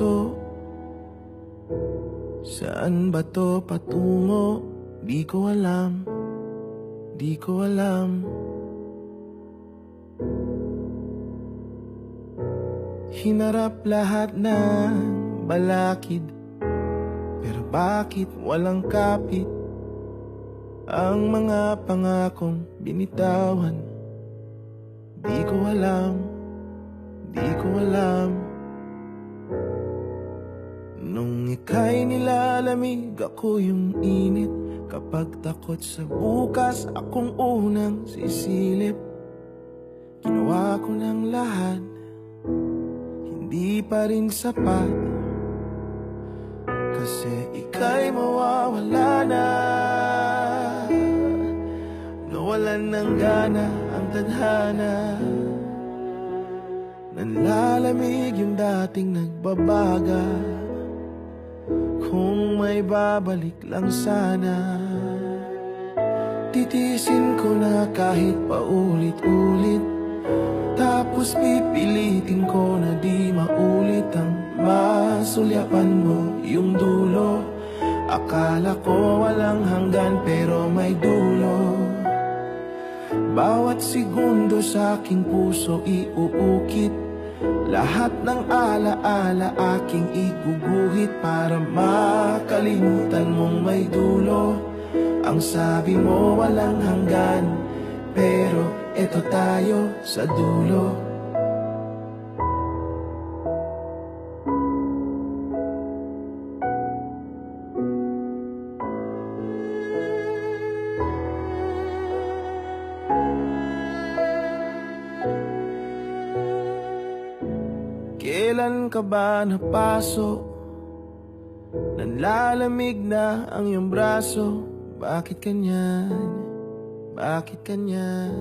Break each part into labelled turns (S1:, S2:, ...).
S1: puso. Saan ba to patungo? Di ko alam. Di ko alam. Hinarap lahat ng balakid. Pero bakit walang kapit? Ang mga pangakong binitawan. Di ko alam. Di ko alam. Ika'y nilalamig ako yung init. Kapag takot sa bukas akong unang sisilip. Ginawa ko ng lahat Hindi pa rin sapat. Kasi ika'y mawawala na. Nawalan ng gana ang tadhana. Nanlalamig yung dating nagbabaga Kung may babalik lang sana Titisin ko na kahit paulit-ulit. Tapos pipilitin ko na di maulit Ang masulyapan mo yung dulo. Akala ko walang hanggan pero may dulo. Bawat segundo sa aking puso iuukit Lahat ng alaala aking iguguhit Para makalimutan mong may dulo. Ang sabi mo walang hanggan Pero eto tayo sa dulo Kailan ka ba napasok? Nanlalamig na ang iyong braso Bakit kanyan? Bakit kanyan?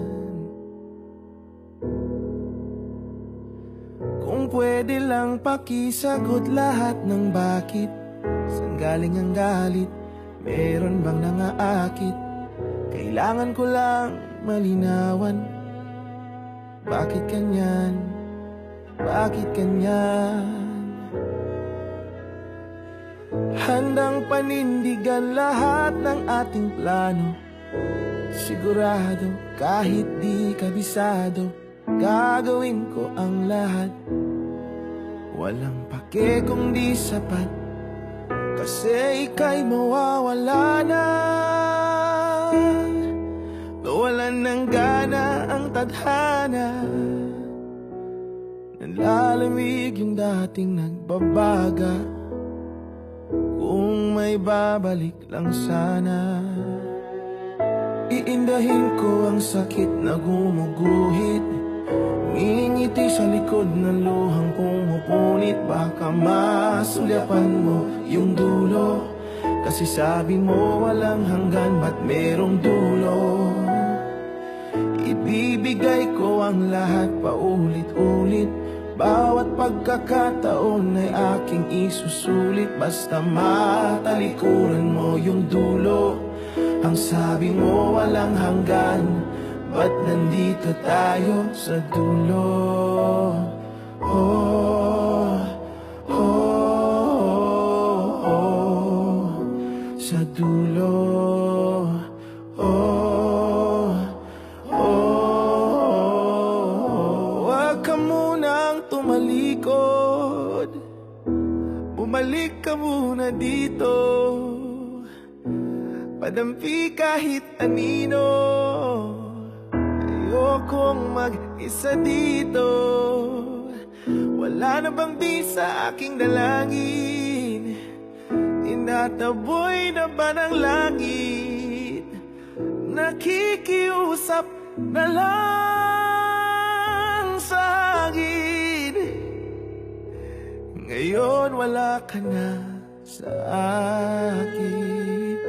S1: Kung pwede lang pakisagot lahat ng bakit Saan galing ang galit? Meron bang nangaakit? Kailangan ko lang malinawan Bakit kanyan? Bakit kanyan? Handang panindigan lahat ng ating plano. Sigurado kahit di kabisado Gagawin ko ang lahat. Walang pake kung di sapat Kasi ika'y mawawala na. Nawalan ng gana ang tadhana Nanlalamig yung dating nagbabaga. Kung may babalik lang sana Iindahin ko ang sakit na gumuguhit. Ngingiti sa likod ng luhang pumupunit. Baka masulyapan mo yung dulo. Kasi sabi mo walang hanggan Ba't merong dulo? Ibibigay ko ang lahat paulit-ulit Bawat pagkakataon ay aking isusulit. Basta matalikuran mo yung dulo. Ang sabi mo walang hanggan. Ba't nandito tayo sa dulo? Bumalik ka muna dito. Padampi kahit anino. Ayokong mag-isa dito. Wala na bang di sa aking dalangin? Tinataboy na ba ng langit? Nakikiusap na lang sa hangin Ngayon wala ka na sa akin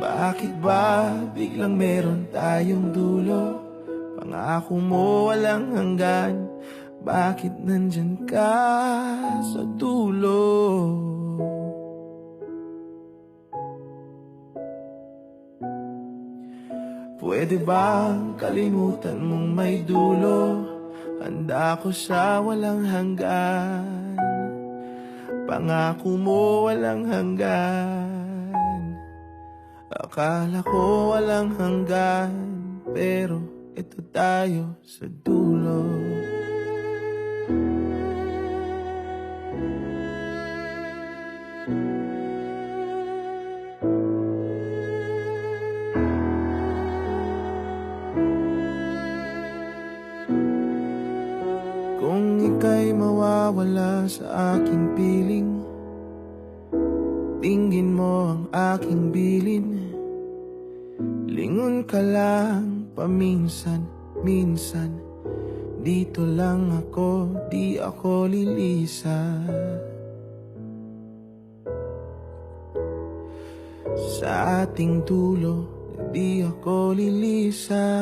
S1: Bakit ba biglang meron tayong dulo? Pangako mo walang hanggan Bakit nandyan ka sa dulo? Pwede bang kalimutan mong may dulo? Handa ko sa walang hanggan. Pangako mo walang hanggan. Akala ko walang hanggan Pero ito tayo sa dulo. Kung mawawala sa aking piling. Tingin mo ang aking bilin. Lingon ka lang paminsan, minsan. Dito lang ako, di ako lilisa. Sa ating dulo, di ako lilisa